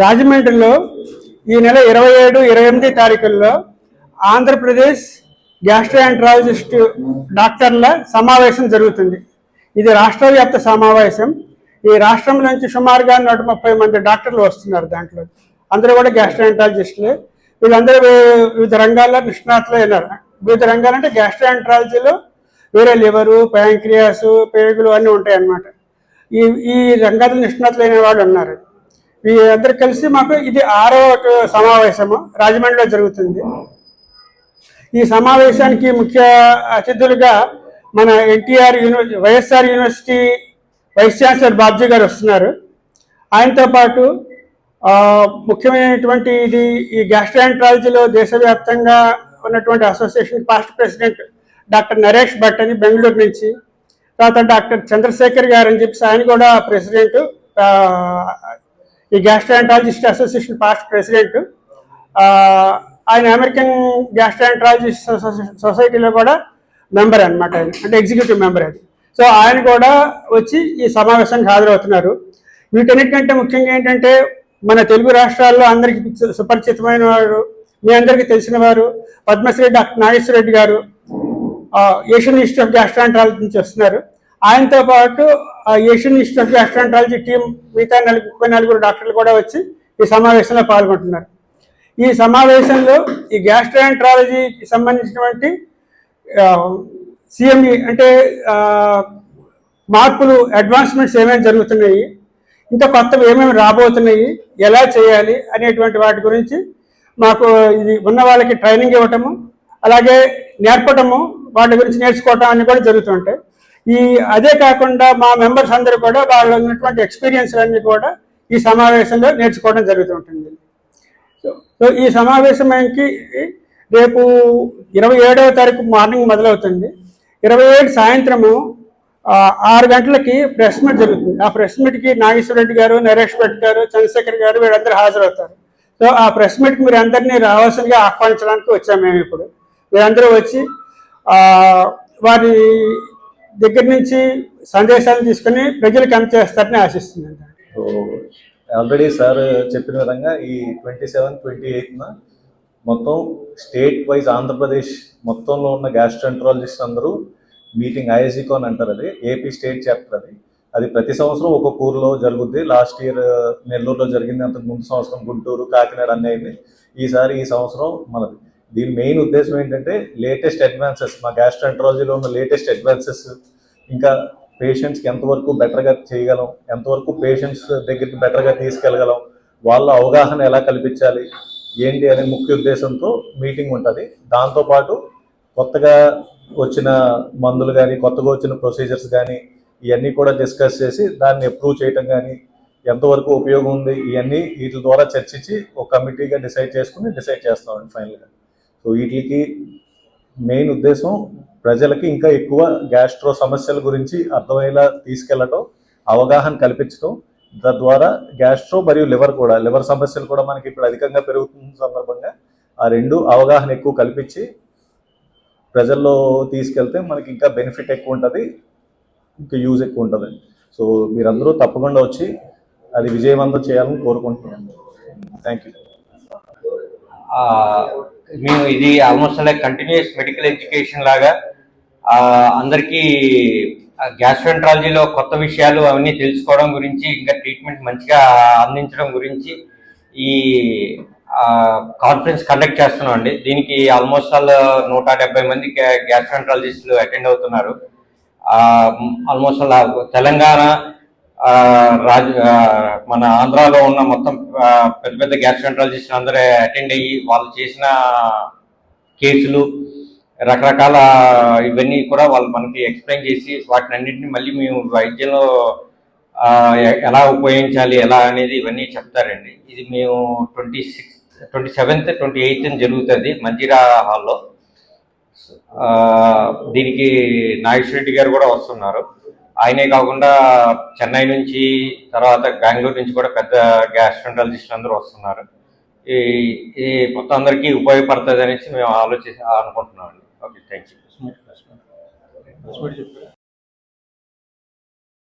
రాజమండ్రిలో ఈ నెల ఇరవై ఏడు ఇరవై ఎనిమిది తారీఖుల్లో ఆంధ్రప్రదేశ్ గ్యాస్ట్రాంట్రాలజిస్ట్ డాక్టర్ల సమావేశం జరుగుతుంది. ఇది రాష్ట్ర వ్యాప్త సమావేశం. ఈ రాష్ట్రం నుంచి సుమారుగా నూట ముప్పై మంది డాక్టర్లు వస్తున్నారు దాంట్లో. అందరూ కూడా గ్యాస్ట్రాంట్రాలజిస్టులే వీళ్ళందరూ వివిధ రంగాల్లో నిష్ణాతులు అయినారు వివిధ రంగాలంటే గ్యాస్ట్రాంట్రాలజీలో వేరే లివరు ప్యాంక్రియాసు పేగులు అన్నీ ఉంటాయన్నమాట. ఈ ఈ రంగాల్లో నిష్ణాతులైన వాళ్ళు ఉన్నారు. మీ అందరు కలిసి మాకు ఇది ఆరో సమావేశము రాజమండ్రిలో జరుగుతుంది. ఈ సమావేశానికి ముఖ్య అతిథులుగా మన NTR university YSR university vice chancellor Babji గారు వస్తున్నారు. ఆయనతో పాటు ముఖ్యమైనటువంటి ఇది ఈ గ్యాస్ట్రాంట్రాలజీలో దేశవ్యాప్తంగా ఉన్నటువంటి association past president doctor Naresh Bhat అని బెంగళూరు నుంచి తర్వాత డాక్టర్ చంద్రశేఖర్ గారు అని చెప్పి ఆయన కూడా ప్రెసిడెంట్ ది ఈ గ్యాస్ట్రాంట్రాలజిస్ట్ అసోసియేషన్ పాస్ట్ ప్రెసిడెంట్ ఆయన అమెరికన్ గ్యాస్ట్రాంట్రాలజిస్ట్ సొసైటీలో కూడా మెంబర్ అనమాట ఆయన. అంటే ఎగ్జిక్యూటివ్ మెంబర్ అది సో ఆయన కూడా వచ్చి ఈ సమావేశానికి హాజరవుతున్నారు. వీటన్నిటికంటే ముఖ్యంగా ఏంటంటే మన తెలుగు రాష్ట్రాల్లో అందరికీ సుపరిచితమైన వారు మీ అందరికీ తెలిసిన వారు పద్మశ్రీ డాక్టర్ నాగేశ్వర రెడ్డి గారు ఏషియన్ ఇన్స్టిట్యూట్ ఆఫ్ గ్యాస్ట్రాంట్రాలజీ నుంచి వస్తున్నారు. ఆయనతో పాటు Asian institute of gastroenterology team మిగతా నలుగురు ముప్పై నలుగురు డాక్టర్లు కూడా వచ్చి ఈ సమావేశంలో పాల్గొంటున్నారు. ఈ సమావేశంలో ఈ గ్యాస్ట్రాంట్రాలజీకి సంబంధించినటువంటి సిఎంఈ అంటే మార్పులు అడ్వాన్స్మెంట్స్ ఏమేమి జరుగుతున్నాయి ఇంకా కొత్తవి ఏమేమి రాబోతున్నాయి ఎలా చేయాలి అనేటువంటి వాటి గురించి మాకు ఇది ఉన్న వాళ్ళకి ట్రైనింగ్ ఇవ్వటము అలాగే నేర్పటము వాటి గురించి నేర్చుకోవటం అన్ని కూడా జరుగుతుంటాయి ఈ అదే కాకుండా మా మెంబర్స్ అందరూ కూడా వాళ్ళు ఉన్నటువంటి ఎక్స్పీరియన్స్లన్నీ కూడా ఈ సమావేశంలో నేర్చుకోవడం జరుగుతుంటుంది సో సో ఈ సమావేశంకి రేపు ఇరవై ఏడవ తారీఖు మార్నింగ్ మొదలవుతుంది. ఇరవై ఏడు సాయంత్రము ఆరు గంటలకి ప్రెస్ మీట్ జరుగుతుంది. ఆ ప్రెస్ మీట్కి నాగేశ్వర రెడ్డి గారు నరేష్ భట్ గారు చంద్రశేఖర్ గారు వీళ్ళందరూ హాజరవుతారు. సో ఆ ప్రెస్ మీట్కి మీరు అందరినీ రావాల్సిందిగా ఆహ్వానించడానికి వచ్చాము మేము ఇప్పుడు. మీరందరూ వచ్చి వారి దగ్గర నుంచి సందేశాలు తీసుకుని ప్రజలకు అందజేస్తారని ఆశిస్తున్నాను. ఆల్రెడీ సార్ చెప్పిన విధంగా ఈ ట్వంటీ సెవెన్ ట్వంటీ ఎయిత్న మొత్తం స్టేట్ వైజ్ ఆంధ్రప్రదేశ్ మొత్తంలో ఉన్న గ్యాస్ట్రంట్రాలజిస్ట్ అందరూ మీటింగ్ ఐఎస్ఈకోన్ అంటారు అది ఏపీ స్టేట్ చాప్టర్ అది. అది ప్రతి సంవత్సరం ఒక్కొక్క ఊర్లో జరుగుద్ది. లాస్ట్ ఇయర్ uh, నెల్లూరులో జరిగింది అంతకు ముందు సంవత్సరం గుంటూరు కాకినాడ అన్నీ అయింది. ఈసారి ఈ సంవత్సరం మనది. దీని మెయిన్ ఉద్దేశం ఏంటంటే లేటెస్ట్ అడ్వాన్సెస్ మా గ్యాస్ట్రంట్రాలజీలో ఉన్న లేటెస్ట్ అడ్వాన్సెస్ ఇంకా పేషెంట్స్కి ఎంతవరకు బెటర్గా చేయగలం ఎంతవరకు పేషెంట్స్ దగ్గరికి బెటర్గా తీసుకెళ్ళగలం వాళ్ళ అవగాహన ఎలా కల్పించాలి ఏంటి అనే ముఖ్య ఉద్దేశంతో మీటింగ్ ఉంటుంది. దాంతోపాటు కొత్తగా వచ్చిన మందులు కానీ కొత్తగా వచ్చిన ప్రొసీజర్స్ కానీ ఇవన్నీ కూడా డిస్కస్ చేసి దాన్ని అప్రూవ్ చేయటం కానీ ఎంతవరకు ఉపయోగం ఉంది ఇవన్నీ వీటి ద్వారా చర్చించి ఒక కమిటీగా డిసైడ్ చేసుకుని డిసైడ్ చేస్తామండి ఫైనల్గా సో వీటికి మెయిన్ ఉద్దేశం ప్రజలకి ఇంకా ఎక్కువ గ్యాస్ట్రో సమస్యల గురించి అర్థమయ్యేలా తీసుకెళ్ళటం అవగాహన కల్పించడం తద్వారా గ్యాస్ట్రో మరియు లివర్ కూడా లివర్ సమస్యలు కూడా మనకి ఇప్పుడు అధికంగా పెరుగుతున్న సందర్భంగా ఆ రెండు అవగాహన ఎక్కువ కల్పించి ప్రజల్లో తీసుకెళ్తే మనకి ఇంకా బెనిఫిట్ ఎక్కువ ఉంటుంది ఇంకా యూజ్ ఎక్కువ ఉంటుంది. సో మీరందరూ తప్పకుండా వచ్చి అది విజయవంతం చేయాలని కోరుకుంటున్నాను. థ్యాంక్ యూ మేము ఇది ఆల్మోస్ట్ అలా కంటిన్యూస్ మెడికల్ ఎడ్యుకేషన్ లాగా అందరికీ గ్యాస్ట్రెంట్రాలజీలో కొత్త విషయాలు అవన్నీ తెలుసుకోవడం గురించి ఇంకా ట్రీట్మెంట్ మంచిగా అందించడం గురించి ఈ కాన్ఫరెన్స్ కండక్ట్ చేస్తున్నాం అండి దీనికి ఆల్మోస్ట్ ఆల్ నూట డెబ్బై మంది గ్యాస్ట్రెంట్రాలజిస్టులు అటెండ్ అవుతున్నారు. ఆల్మోస్ట్ ఆల్ తెలంగాణ రాజ మన ఆంధ్రాలో ఉన్న మొత్తం పెద్ద పెద్ద గ్యాస్ట్రాంట్రాలజిస్ట్ అందరూ అటెండ్ అయ్యి వాళ్ళు చేసిన కేసులు రకరకాల ఇవన్నీ కూడా వాళ్ళు మనకి ఎక్స్ప్లెయిన్ చేసి వాటిని అన్నింటినీ మళ్ళీ మేము వైద్యంలో ఎలా ఉపయోగించాలి ఎలా అనేది ఇవన్నీ చెప్తారండి. ఇది మేము twenty six twenty seventh twenty eighth జరుగుతుంది మంజీరా హాల్లో. దీనికి నాగేశ్వర రెడ్డి గారు కూడా వస్తున్నారు. ఆయనే కాకుండా చెన్నై నుంచి తర్వాత బెంగళూరు నుంచి కూడా పెద్ద గ్యాస్ట్రంటాలజిస్టులు అందరూ వస్తున్నారు. ఈ ఈ మొత్తం అందరికీ ఉపయోగపడుతుంది అనేసి మేము ఆలోచి అనుకుంటున్నాం అండి ఓకే థ్యాంక్ యూ